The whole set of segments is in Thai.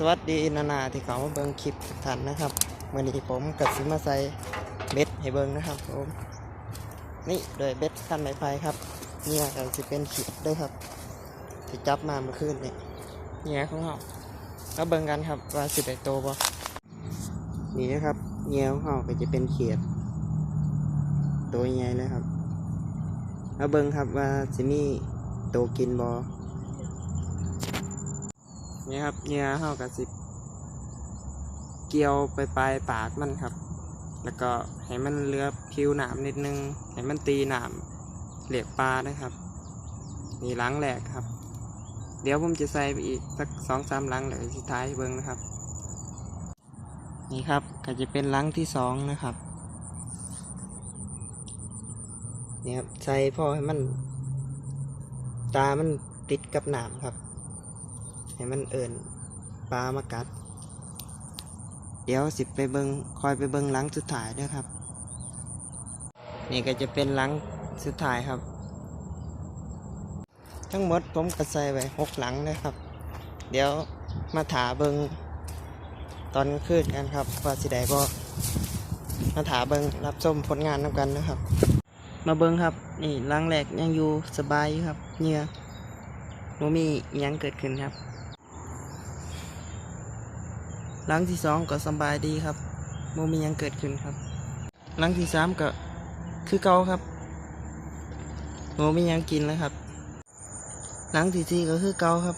สวัสดีนานาที่เขามาเบิ่งคลิปทุกท่านนะครับเมื่อนี้ผมกับซิมาใส่เบ็ดให้เบิ่งนะครับผมนี่โดยเบ็ดขั้นไม้ไผ่ครับเนี่ยก็จะเป็นขีดด้วยครับที่จับมาเมื่อคืนนี่เนี่ยของเราแล้วเบิ่งกันครับว่าสิได้โตบ่นี่นะครับเงี้ยของเราก็จะเป็นเขียดตัวใหญ่เลยครับแล้วเบิ่งครับว่าสิมีโตกินบ่ นี่ครับเนื้อเท่ากับสิบเกี่ยวไปปลายปากมันครับ แล้วก็ให้มันเลือผิวหนามนิดนึง ให้มันตีหนามเหลียกปลานะครับ นี่ล้างแหลกครับ เดี๋ยวผมจะใส่ไปอีกสักสองสามล้างแหลกสุดท้ายเบิ้งนะครับ นี่ครับก็จะเป็นล้างที่สองนะครับนี่ครับใส่พอให้มัน ตามันติดกับหนามครับ ให้มันเอิ่นปลามากัด เดี๋ยวสิไปเบิงคอยไปเบิงหลังสุดท้ายด้วยครับ นี่ก็จะเป็นหลังสุดท้ายครับ ทั้งหมดผมก็ใส่ไว้หกหลังเลยครับ เดี๋ยวมาถาเบิงตอนกลางคืนกันครับว่าสิได้บ่มาถาเบิงรับชมผลงานนำกันนะครับ มาเบิงครับ นี่หลังแรกยังอยู่สบายอยู่ครับเหงื่อโมมียังเกิดขึ้นครับ หลังที่สองก็สบายดีครับโมมียังเกิดขึ้นครับ หลังที่สามก็คือเก่าครับโมมียังกินแล้วครับ หลังที่สี่ก็คือเก่าครับ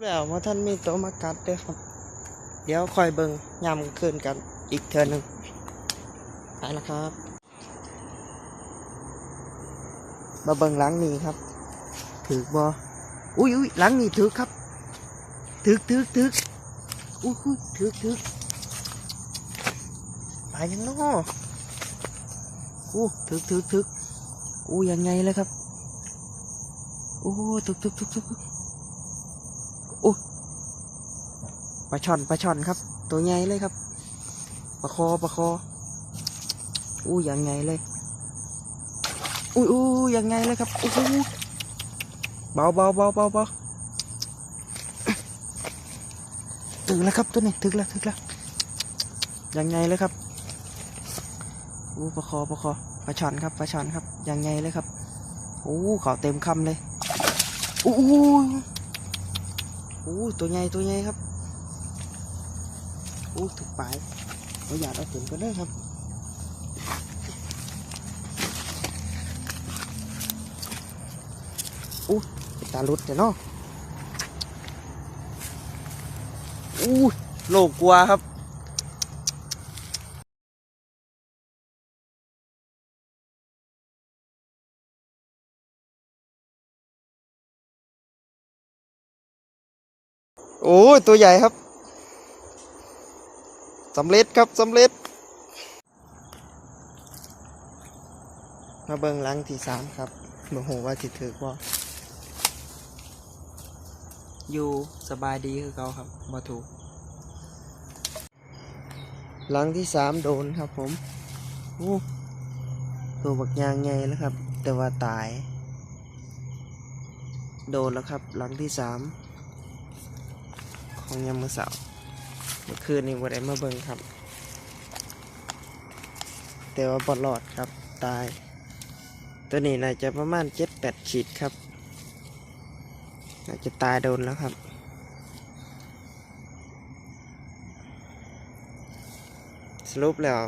แล้วว่าท่านมีโตมากัดด้วยครับ เดี๋ยวคอยเบิงยำคืนกันอีกเทือหนึงไปแล้วครับมาเบิงหลังนี้ครับ ถือบออุ้ยอุ้ยหลังนี้ถือครับ ถึกถึกถึกอู้หูถึกถึกไปยังนออู้ถึกถึกถึกอู้ยังไงเลยครับโอ้ถึกถึกถึกถึกโอ้ปลาช่อนปลาช่อนครับ ตัวใหญ่เลยครับปลาคอปลาคออู้ยังไงเลยอู้อู้ยังไงเลยครับอู้หูเบาเบาเบาเบาเบา ถึงแล้วครับตัวนี้ถึงแล้วถึงแล้วยังไงเลยครับอู้ประคอประคอปลาช่อนครับปลาช่อนครับยังไงเลยครับโอ้เขาเต็มคำเลยอู้อู้อู้ตัวใหญ่ตัวใหญ่ครับอู้ถึกปลายเราอยากเอาถึงก็ได้ครับอู้ตาลุดเดี๋ยวเนาะ อู้โลกกลัวครับโอ้ยตัวใหญ่ครับสำเร็จครับสำเร็จ มาเบิ่งหลังที่สามครับบ่ฮู้ว่าสิตถือบ่ อยู่สบายดีคือเก่าครับบ่ถูกหลังที่สามโดนครับผมโอ้ตัวบักยางไงแล้วครับ แต่ว่าตาย โดนแล้วครับ หลังที่สามของยามมือเสาเมื่อคืนนี้วันไดมาเบิ่งครับ แต่ว่าบอดหลอดครับตาย ตัวนี้น่าจะประมาณเจ็ดแปดขีดครับ น่าจะตายโดนแล้วครับ สรุปแล้ว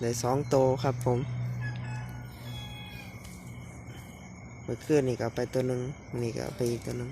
เลยสองโตวครับผมเมื่อคืนนี่ก็ไปตัวหนึ่งนี่ก็ไปอีกตัวหนึ่ง